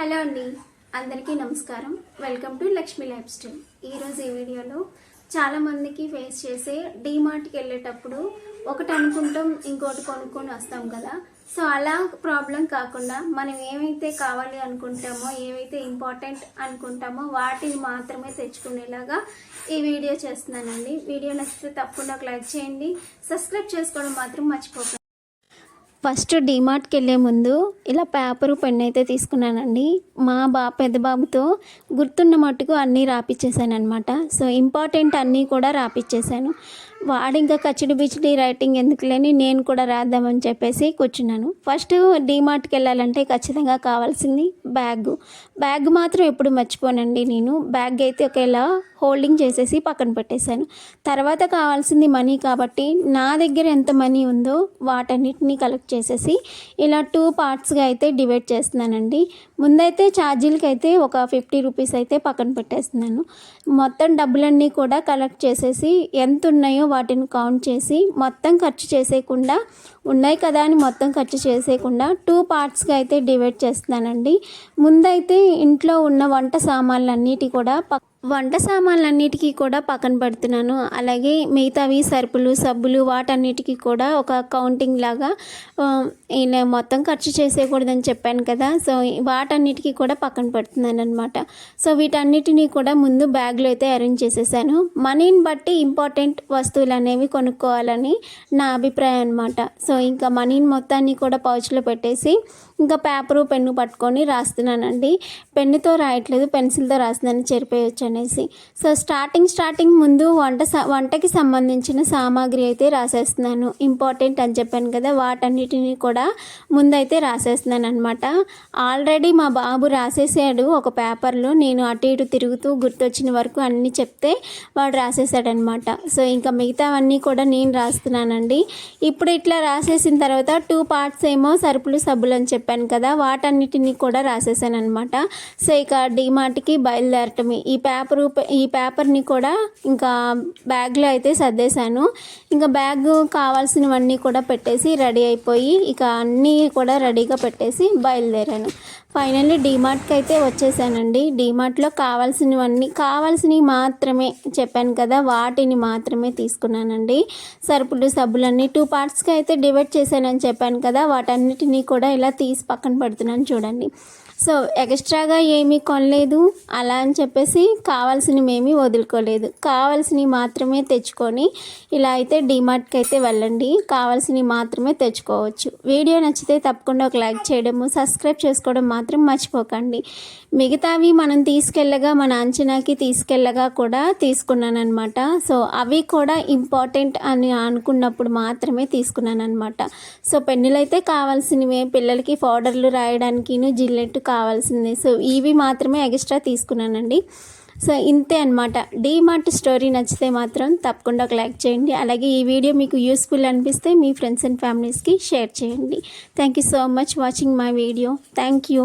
Hello అండి. అందరికీ నమస్కారం. Welcome to Lakshmi lifestyle ఈరోజు ఈ వీడియోలో చాలామందికి ఫేస్ చేసే డీమార్ట్కి వెళ్ళేటప్పుడు ఒకటి అనుకుంటాం ఇంకోటి కొనుక్కొని వస్తాం కదా. సో అలా ప్రాబ్లం కాకుండా మనం ఏమైతే కావాలి అనుకుంటామో ఏవైతే ఇంపార్టెంట్ అనుకుంటామో వాటిని మాత్రమే తెచ్చుకునేలాగా ఈ వీడియో చేస్తున్నానండి. వీడియో నచ్చితే తప్పకుండా ఒక లైక్ చేయండి. సబ్స్క్రైబ్ చేసుకోవడం మాత్రం మర్చిపోకండి. ఫస్ట్ డీమార్ట్కి వెళ్ళే ముందు ఇలా పేపరు పెన్ అయితే తీసుకున్నానండి. మా బా పెద్ద బాబుతో గుర్తున్న మట్టుకు అన్నీ రాపిచ్చేసాను అనమాట సో ఇంపార్టెంట్ అన్నీ కూడా రాపిచ్చేసాను. వాడు ఇంకా కచ్చిడి బిచ్చిడి రైటింగ్ ఎందుకు లేని నేను కూడా రాద్దామని చెప్పేసి కూర్చున్నాను. ఫస్ట్ డీమార్ట్కి వెళ్ళాలంటే ఖచ్చితంగా కావాల్సింది బ్యాగ్ బ్యాగ్ మాత్రం ఎప్పుడు మర్చిపోనండి నేను. బ్యాగ్ అయితే ఒకేలా హోల్డింగ్ చేసేసి పక్కన పెట్టేశాను. తర్వాత కావాల్సింది మనీ కాబట్టి నా దగ్గర ఎంత మనీ ఉందో వాటన్నిటిని కలెక్ట్ చేసేసి ఇలా టూ పార్ట్స్గా అయితే డివైడ్ చేస్తున్నానండి. ముందైతే ఛార్జీలకి అయితే ఒక ఫిఫ్టీ రూపీస్ అయితే పక్కన పెట్టేస్తున్నాను. మొత్తం డబ్బులన్నీ కూడా కలెక్ట్ చేసేసి ఎంత ఉన్నాయో వాటిని కౌంట్ చేసి మొత్తం ఖర్చు చేసేయకుండా ఉన్నాయి కదా అని మొత్తం ఖర్చు చేసేయకుండా టూ పార్ట్స్గా అయితే డివైడ్ చేస్తున్నానండి. ముందైతే ఇంట్లో ఉన్న వంట సామాన్లన్నిటి కూడా పక్క వంట సామాన్లన్నిటికీ కూడా పక్కన పెడుతున్నాను. అలాగే మిగతావి సరుపులు సబ్బులు వాటన్నిటికీ కూడా ఒక కౌంటింగ్ లాగా ఈయన ఇలా మొత్తం ఖర్చు చేసేయకూడదని చెప్పాను కదా. సో వాటన్నిటికీ కూడా పక్కన పెడుతున్నాను అనమాట సో వీటన్నిటినీ కూడా ముందు బ్యాగ్లో అయితే అరేంజ్ చేసేసాను. మనీని బట్టి ఇంపార్టెంట్ వస్తువులు అనేవి కొనుక్కోవాలని నా అభిప్రాయం అనమాట సో ఇంకా మనీని మొత్తాన్ని కూడా పౌచ్లో పెట్టేసి ఇంకా పేపరు పెన్ను పట్టుకొని రాస్తున్నానండి. పెన్నుతో రాయట్లేదు పెన్సిల్తో రాస్తున్నాను చెరిపేయచ్చు అనేసి. సో స్టార్టింగ్ స్టార్టింగ్ ముందు వంట వంటకి సంబంధించిన సామాగ్రి అయితే రాసేస్తున్నాను. ఇంపార్టెంట్ అని చెప్పాను కదా వాటన్నిటిని కూడా ముందైతే రాసేస్తున్నాను అనమాట ఆల్రెడీ మా బాబు రాసేసాడు ఒక పేపర్లో నేను అటు ఇటు తిరుగుతూ గుర్తొచ్చిన వరకు అన్నీ చెప్తే వాడు రాసేసాడనమాట సో ఇంకా మిగతావన్నీ కూడా నేను రాస్తున్నానండి. ఇప్పుడు ఇట్లా రాసేసిన తర్వాత టూ పార్ట్స్ ఏమో సరుపులు సబ్బులు అని చెప్పాను కదా వాటన్నిటిని కూడా రాసేసాను అనమాట సో ఇక డిమార్ట్కి బయలుదేరటమే. ఈ పేపర్ పేపర్ ఈ పేపర్ని కూడా ఇంకా బ్యాగ్లో అయితే సర్దేశాను. ఇంకా బ్యాగ్ కావాల్సినవన్నీ కూడా పెట్టేసి రెడీ అయిపోయి ఇక అన్నీ కూడా రెడీగా పెట్టేసి బయలుదేరాను. ఫైనల్లీ డీమార్ట్కి అయితే వచ్చేసానండి. డీమార్ట్లో కావాల్సినవన్నీ కావాల్సినవి మాత్రమే చెప్పాను కదా వాటిని మాత్రమే తీసుకున్నానండి. సరుపులు సబ్బులన్నీ టూ పార్ట్స్కి అయితే డివైడ్ చేశానని చెప్పాను కదా వాటన్నిటినీ కూడా ఇలా తీసి పక్కన పెడుతున్నాను చూడండి. సో ఎక్స్ట్రాగా ఏమీ కొనలేదు అలా అని చెప్పేసి కావాల్సినవి ఏమీ వదులుకోలేదు. కావాల్సినవి మాత్రమే తెచ్చుకొని ఇలా అయితే డిమార్ట్కి అయితే వెళ్ళండి. కావాల్సినవి మాత్రమే తెచ్చుకోవచ్చు. వీడియో నచ్చితే తప్పకుండా ఒక లైక్ చేయడము సబ్స్క్రైబ్ చేసుకోవడం మాత్రం మర్చిపోకండి. మిగతావి మనం తీసుకెళ్ళగా మన అంచనాకి తీసుకెళ్ళగా కూడా తీసుకున్నాను అనమాట సో అవి కూడా ఇంపార్టెంట్ అని అనుకున్నప్పుడు మాత్రమే తీసుకున్నాను అనమాట సో పెన్నులైతే కావాల్సినవి పిల్లలకి పౌడర్లు రాయడానికి జిల్లెట్ కావాల్సింది. సో ఇవి మాత్రమే ఎక్స్ట్రా తీసుకున్నానండి. సో ఇంతే అనమాట డీమార్ట్ స్టోరీ నచ్చితే మాత్రం తప్పకుండా ఒక లైక్ చేయండి. అలాగే ఈ వీడియో మీకు యూస్ఫుల్ అనిపిస్తే మీ ఫ్రెండ్స్ అండ్ ఫ్యామిలీస్కి షేర్ చేయండి. Thank you so much watching my video thank you